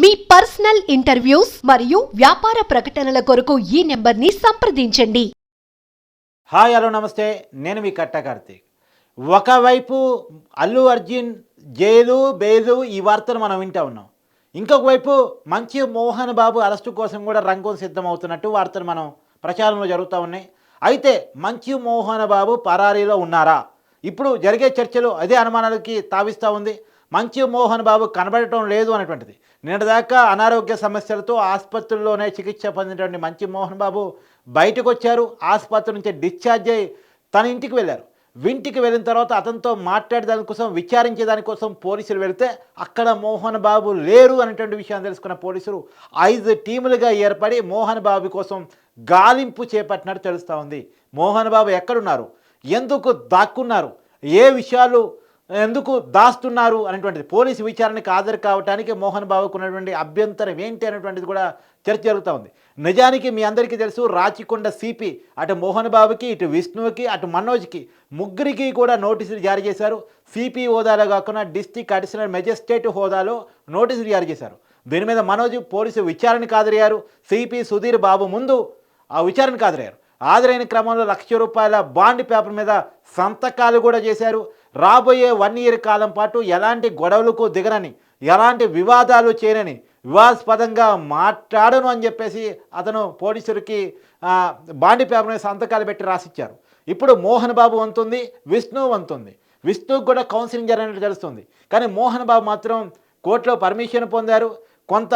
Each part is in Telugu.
మీ పర్సనల్ ఇంటర్వ్యూస్ మరియు వ్యాపార ప్రకటనల కొరకు ఈ నెంబర్ని సంప్రదించండి. హాయ్ హలో నమస్తే. నేను మీ కట్ట కార్తీక్. ఒకవైపు అల్లు అర్జున్ జైలు బెయిలు ఈ వార్తలు మనం వింటా ఉన్నాం. ఇంకొక వైపు మంచి మోహన్ బాబు అరెస్టు కోసం కూడా రంగం సిద్ధమవుతున్నట్టు వార్తలు మనం ప్రచారంలో జరుగుతూ ఉన్నాయి. అయితే మంచి మోహన్ బాబు పరారీలో ఉన్నారా? ఇప్పుడు జరిగే చర్చలు అదే అనుమానాలకి తావిస్తూ ఉంది. మంచి మోహన్ బాబు కనబడటం లేదు అనేటువంటిది. నిన్నటిదాకా అనారోగ్య సమస్యలతో ఆసుపత్రుల్లోనే చికిత్స పొందినటువంటి మంచి మోహన్ బాబు బయటకు వచ్చారు ఆసుపత్రి నుంచి డిశ్చార్జ్ అయ్యి తన ఇంటికి వెళ్ళారు. వింటికి వెళ్ళిన తర్వాత అతనితో మాట్లాడేదాని కోసం విచారించే దానికోసం పోలీసులు వెళితే అక్కడ మోహన్ బాబు లేరు అనేటువంటి విషయాన్ని తెలుసుకున్న పోలీసులు ఐదు టీములుగా ఏర్పడి మోహన్ బాబు కోసం గాలింపు చేపట్టినట్టు తెలుస్తూ ఉంది. మోహన్ బాబు ఎక్కడున్నారు? ఎందుకు దాక్కున్నారు? ఏ విషయాలు ఎందుకు దాస్తున్నారు అనేటువంటిది? పోలీసు విచారణకు హాజరు కావడానికి మోహన్ బాబుకు ఉన్నటువంటి అభ్యంతరం ఏంటి అనేటువంటిది కూడా చర్చ జరుగుతూ ఉంది. నిజానికి మీ అందరికీ తెలుసు రాచికొండ సిపి అటు మోహన్ బాబుకి ఇటు విష్ణువుకి అటు మనోజ్కి ముగ్గురికి కూడా నోటీసులు జారీ చేశారు. సిపి హోదాలో కాకుండా డిస్టిక్ అడిషనల్ మెజిస్ట్రేట్ హోదాలో నోటీసులు జారీ చేశారు. దీని మీద మనోజ్ పోలీసు విచారణకు హాజరయ్యారు. సిపి సుధీర్ బాబు ముందు ఆ విచారణకు హాజరయ్యారు. హాజరైన క్రమంలో లక్ష రూపాయల బాండ్ పేపర్ మీద సంతకాలు కూడా చేశారు. రాబోయే వన్ ఇయర్ కాలం పాటు ఎలాంటి గొడవలకు దిగనని ఎలాంటి వివాదాలు చేయనని వివాదాస్పదంగా మాట్లాడను అని చెప్పేసి అతను పోలీసులకి బాండి పేపర్ని పేపర్ సంతకాలు పెట్టి రాసిచ్చారు. ఇప్పుడు మోహన్ బాబు వంతుంది విష్ణు వంతుంది. విష్ణుకు కూడా కౌన్సిలింగ్ జరిగినట్టు తెలుస్తుంది. కానీ మోహన్ బాబు మాత్రం కోర్టులో పర్మిషన్ పొందారు. కొంత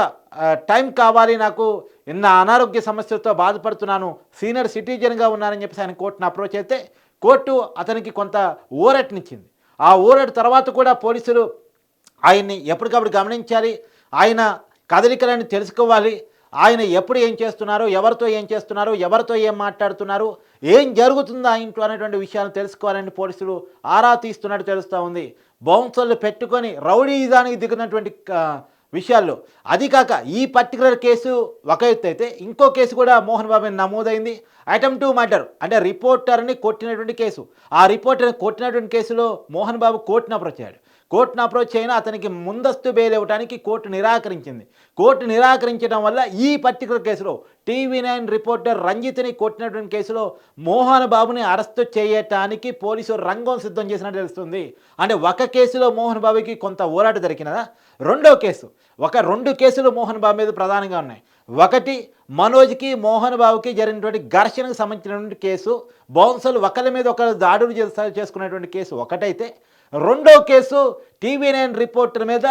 టైం కావాలి నాకు నిన్న అనారోగ్య సమస్యలతో బాధపడుతున్నాను సీనియర్ సిటిజన్గా ఉన్నానని చెప్పేసి ఆయన కోర్టును అప్రోచ్ అయితే కోర్టు అతనికి కొంత ఊరటనిచ్చింది. ఆ ఊరట తర్వాత కూడా పోలీసులు ఆయన్ని ఎప్పటికప్పుడు గమనించాలి. ఆయన కదలికలను తెలుసుకోవాలి. ఆయన ఎప్పుడు ఏం చేస్తున్నారు ఎవరితో ఏం చేస్తున్నారు ఎవరితో ఏం మాట్లాడుతున్నారు ఏం జరుగుతుందో ఆ ఇంట్లో అనేటువంటి విషయాలను తెలుసుకోవాలని పోలీసులు ఆరా తీస్తున్నట్టు తెలుస్తూ ఉంది. బౌన్సర్లు పెట్టుకొని రౌడీదానికి దిగినటువంటి విషయాల్లో. అది కాక ఈ పర్టికులర్ కేసు ఒక ఎత్తు అయితే ఇంకో కేసు కూడా మోహన్ బాబు నమోదైంది. ఐటమ్ టు మర్డర్ అంటే రిపోర్టర్ని కొట్టినటువంటి కేసు. ఆ రిపోర్టర్ని కొట్టినటువంటి కేసులో మోహన్ బాబు కోర్టును అప్రోచ్ అయ్యాడు. కోర్టును అప్రోచ్ అయినా అతనికి ముందస్తు బెయిల్ ఇవ్వడానికి కోర్టు నిరాకరించింది. కోర్టు నిరాకరించడం వల్ల ఈ పర్టికులర్ కేసులో టీవీ నైన్ రిపోర్టర్ రంజిత్ని కొట్టినటువంటి కేసులో మోహన్ బాబుని అరెస్టు చేయటానికి పోలీసులు రంగం సిద్ధం చేసినట్టు తెలుస్తుంది. అంటే ఒక కేసులో మోహన్ బాబుకి కొంత ఊరాట దొరికినదా? రెండో కేసు. ఒక రెండు కేసులు మోహన్ బాబు మీద ప్రధానంగా ఉన్నాయి. ఒకటి మనోజ్కి మోహన్ బాబుకి జరిగినటువంటి ఘర్షణకు సంబంధించినటువంటి కేసు బౌన్సర్లు ఒకరి మీద ఒకరు దాడులు చేసుకునేటువంటి కేసు ఒకటైతే రెండో కేసు టీవీ నైన్ రిపోర్టర్ మీద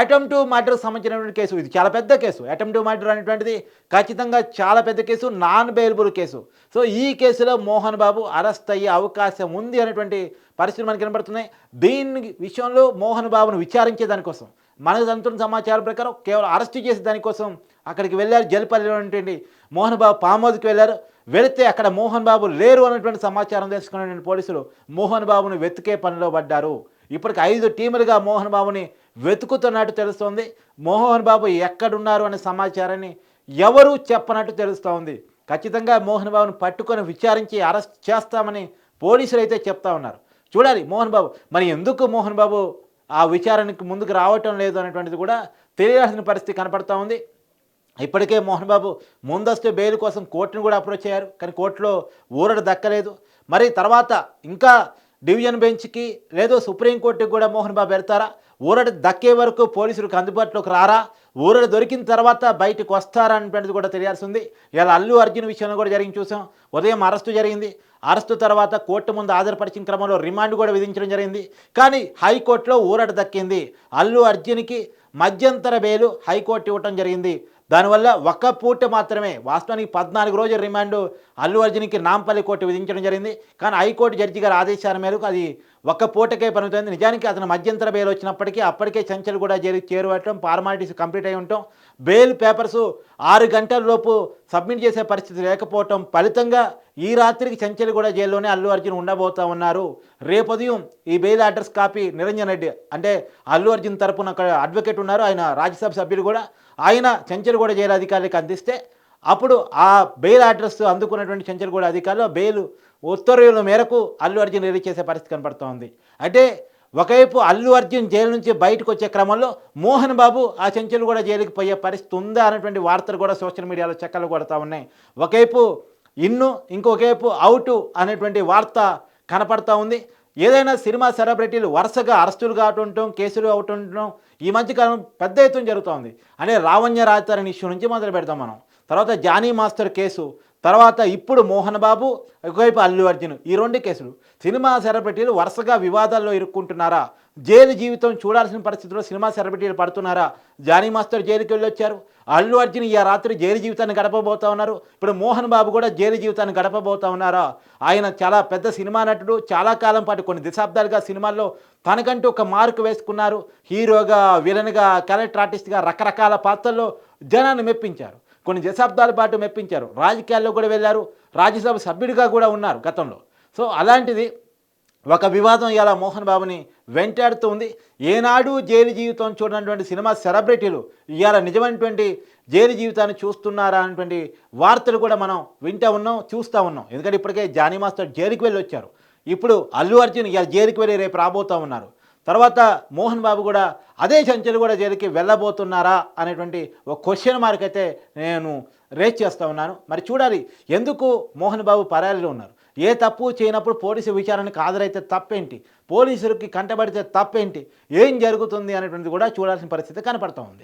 అటెంప్ టు మర్డర్ సంబంధించినటువంటి కేసు. ఇది చాలా పెద్ద కేసు. అటెంప్ టు మర్డర్ అనేటువంటిది ఖచ్చితంగా చాలా పెద్ద case non bailable case. So ఈ కేసులో మోహన్ బాబు అరెస్ట్ అయ్యే అవకాశం ఉంది అనేటువంటి పరిస్థితులు మనకి కనబడుతున్నాయి. దీని విషయంలో మోహన్ బాబును విచారించే దానికోసం. మనకు అందుతున్న సమాచారం ప్రకారం కేవలం అరెస్ట్ చేసే దానికోసం అక్కడికి వెళ్ళారు. జల్పల్లిలో ఉన్నటువంటి మోహన్ బాబు పామోద్కి వెళ్ళారు. వెళితే అక్కడ మోహన్ బాబు లేరు అన్నటువంటి సమాచారం తెలుసుకున్నటువంటి పోలీసులు మోహన్ బాబును వెతికే పనిలో పడ్డారు. ఇప్పటికి ఐదు టీములుగా మోహన్ బాబుని వెతుకుతున్నట్టు తెలుస్తోంది. మోహన్ బాబు ఎక్కడున్నారు అనే సమాచారాన్ని ఎవరు చెప్పనట్టు తెలుస్తోంది. ఖచ్చితంగా మోహన్ బాబును పట్టుకొని విచారించి అరెస్ట్ చేస్తామని పోలీసులు అయితే చెప్తా ఉన్నారు. చూడాలి మోహన్ బాబు. మరి ఎందుకు మోహన్ బాబు ఆ విచారణకు ముందుకు రావటం లేదు అనేటువంటిది కూడా తెలియాల్సిన పరిస్థితి కనపడతా ఉంది. ఇప్పటికే మోహన్ బాబు ముందస్తు బెయిల్ కోసం కోర్టును కూడా అప్రోచ్ అయ్యారు. కానీ కోర్టులో ఊరట దక్కలేదు. మరి తర్వాత ఇంకా డివిజన్ బెంచ్కి లేదో సుప్రీంకోర్టుకి కూడా మోహన్ బాబు వెళ్తారా? ఊరట దక్కే వరకు పోలీసులకు అందుబాటులోకి రారా? ఊరట దొరికిన తర్వాత బయటకు వస్తారనేటువంటిది కూడా తెలియాల్సి ఉంది ఇలా అల్లు అర్జున్ విషయంలో కూడా జరిగింది చూసాం. ఉదయం అరెస్టు జరిగింది. అరెస్టు తర్వాత కోర్టు ముందు హాజరుపరిచిన క్రమంలో రిమాండ్ కూడా విధించడం జరిగింది. కానీ హైకోర్టులో ఊరట దక్కింది. అల్లు అర్జున్కి మధ్యంతర బెయిలు హైకోర్టు ఇవ్వటం జరిగింది. దానివల్ల ఒక్క పూట మాత్రమే వాస్తవానికి పద్నాలుగు రోజుల రిమాండ్ అల్లు అర్జున్కి నాంపల్లి కోర్టు విధించడం జరిగింది. కానీ హైకోర్టు జడ్జి గారి ఆదేశాల మేరకు అది ఒక్క పూటకే పనుతుంది నిజానికి అతను మధ్యంతర బెయిల్ వచ్చినప్పటికీ అప్పటికే చంచలు కూడా చేరి చేరువటం ఫార్మాలిటీస్ కంప్లీట్ అయి ఉండటం బెయిల్ పేపర్స్ ఆరు గంటల లోపు సబ్మిట్ చేసే పరిస్థితి లేకపోవటం ఫలితంగా ఈ రాత్రికి చంచలు కూడా జైల్లోనే అల్లు అర్జున్ ఉండబోతా ఉన్నారు. రేపు ఉదయం ఈ bail address copy Niranjan Reddy అంటే అల్లు అర్జున్ తరపున అడ్వకేట్ ఉన్నారు. ఆయన రాజ్యసభ సభ్యులు కూడా. ఆయన చెంచలగూడ జైలు అధికారులకు అందిస్తే అప్పుడు ఆ బెయిల్ అడ్రస్ అందుకున్నటువంటి చెంచలగూడ అధికారులు బెయిల్ ఉత్తర్వుల మేరకు అల్లు అర్జున్ రిలీజ్ చేసే పరిస్థితి కనపడుతోంది. అంటే ఒకవైపు అల్లు అర్జున్ జైలు నుంచి బయటకు వచ్చే క్రమంలో మోహన్ బాబు ఆ చెంచులు కూడా జైలుకి పోయే పరిస్థితి ఉందా అనేటువంటి వార్తలు కూడా సోషల్ మీడియాలో చక్కలు కొడతా ఉన్నాయి. ఒకవైపు ఇన్ను ఇంకొకవైపు అవుటు అనేటువంటి వార్త కనపడతా ఉంది. ఏదైనా సినిమా సెలబ్రిటీలు వరుసగా అరెస్టులు కావటం కేసులు అవుతుండటం ఈ మధ్యకాలం పెద్ద ఎత్తున జరుగుతూ ఉంది. అంటే లావణ్య రాజధాని ఇష్యూ నుంచి మొదలు పెడతాం మనం. తర్వాత జానీ మాస్టర్ కేసు తర్వాత ఇప్పుడు మోహన్ బాబు ఒకవైపు అల్లు అర్జున్ ఈ రెండు కేసులు. సినిమా సెలబ్రిటీలు వరుసగా వివాదాల్లో ఇరుక్కుంటున్నారా? జైలు జీవితం చూడాల్సిన పరిస్థితిలో సినిమా సెరబ్రిటీలు పడుతున్నారా? జానీ మాస్టర్ జైలుకి వెళ్ళి వచ్చారు అల్లు అర్జున్ ఈ రాత్రి జైలు జీవితాన్ని గడపబోతా ఉన్నారు. ఇప్పుడు మోహన్ బాబు కూడా జైలు జీవితాన్ని గడపబోతా ఉన్నారా? ఆయన చాలా పెద్ద సినిమా నటుడు. చాలా కాలం పాటు కొన్ని దశాబ్దాలుగా సినిమాల్లో తనకంటూ ఒక మార్కు వేసుకున్నారు. హీరోగా విలన్గా క్యారెక్టర్ ఆర్టిస్ట్గా రకరకాల పాత్రల్లో జనాన్ని మెప్పించారు. కొన్ని దశాబ్దాల పాటు మెప్పించారు. రాజకీయాల్లో కూడా వెళ్ళారు. రాజ్యసభ సభ్యుడిగా కూడా ఉన్నారు గతంలో. సో అలాంటిది ఒక వివాదం ఇలా మోహన్ బాబుని వెంటాడుతూ ఉంది. ఏనాడు జైలు జీవితం చూడనటువంటి సినిమా సెలబ్రిటీలు ఇవాళ నిజమైనటువంటి జైలు జీవితాన్ని చూస్తున్నారా అనేటువంటి వార్తలు కూడా మనం వింటూ ఉన్నాం చూస్తూ ఉన్నాం. ఎందుకంటే ఇప్పటికే జానీ మాస్టర్ జైలుకి వెళ్ళి వచ్చారు. ఇప్పుడు అల్లు అర్జున్ ఇవాళ జైలుకి వెళ్ళి రేపు రాబోతూ ఉన్నారు. తర్వాత మోహన్ బాబు కూడా అదే చంచలు కూడా జైలుకి వెళ్ళబోతున్నారా అనేటువంటి ఒక క్వశ్చన్ మార్క్ అయితే నేను రేస్ చేస్తూ ఉన్నాను. మరి చూడాలి ఎందుకు మోహన్ బాబు పరాయిలో ఉన్నారు? ఏ తప్పు చేయనప్పుడు పోలీసు విచారణకు హాజరైతే తప్పేంటి? పోలీసులకి కంటబడితే తప్పేంటి? ఏం జరుగుతుంది అనేటువంటిది కూడా చూడాల్సిన పరిస్థితి కనపడుతూ ఉంది.